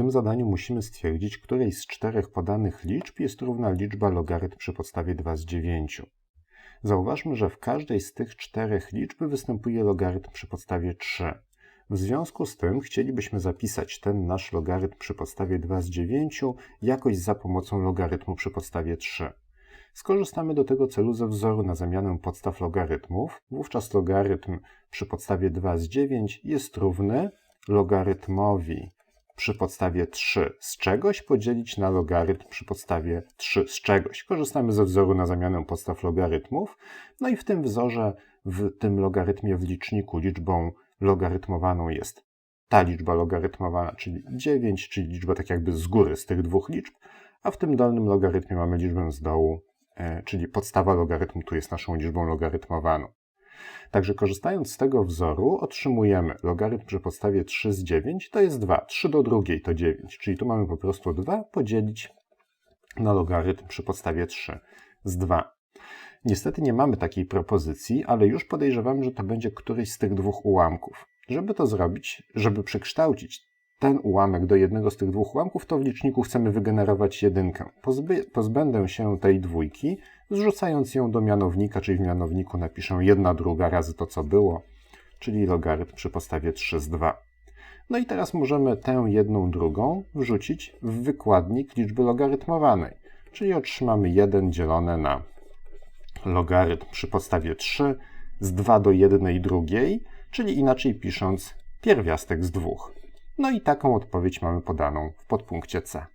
tym zadaniu musimy stwierdzić, której z czterech podanych liczb jest równa liczba logarytm przy podstawie 2 z 9. Zauważmy, że w każdej z tych czterech liczb występuje logarytm przy podstawie 3. W związku z tym chcielibyśmy zapisać ten nasz logarytm przy podstawie 2 z 9 jakoś za pomocą logarytmu przy podstawie 3. Skorzystamy do tego celu ze wzoru na zamianę podstaw logarytmów. Wówczas logarytm przy podstawie 2 z 9 jest równy logarytmowi przy podstawie 3 z czegoś podzielić na logarytm przy podstawie 3 z czegoś. Korzystamy ze wzoru na zamianę podstaw logarytmów. No i w tym wzorze, w tym logarytmie w liczniku liczbą logarytmowaną jest ta liczba logarytmowana, czyli 9, czyli liczba tak jakby z góry z tych dwóch liczb, a w tym dolnym logarytmie mamy liczbę z dołu, e, czyli podstawa logarytmu tu jest naszą liczbą logarytmowaną. Także korzystając z tego wzoru otrzymujemy logarytm przy podstawie 3 z 9 to jest 2, 3 do drugiej to 9, czyli tu mamy po prostu 2 podzielić na logarytm przy podstawie 3 z 2. Niestety nie mamy takiej propozycji, ale już podejrzewam, że to będzie któryś z tych dwóch ułamków. Żeby to zrobić, żeby przekształcić ten ułamek do jednego z tych dwóch ułamków, to w liczniku chcemy wygenerować jedynkę. Pozby, pozbędę się tej dwójki, zrzucając ją do mianownika, czyli w mianowniku napiszę 1 druga razy to, co było, czyli logarytm przy podstawie 3 z 2. No i teraz możemy tę jedną drugą wrzucić w wykładnik liczby logarytmowanej, czyli otrzymamy 1 dzielone na logarytm przy podstawie 3 z 2 do 1 drugiej, czyli inaczej pisząc pierwiastek z 2. No i taką odpowiedź mamy podaną w podpunkcie C.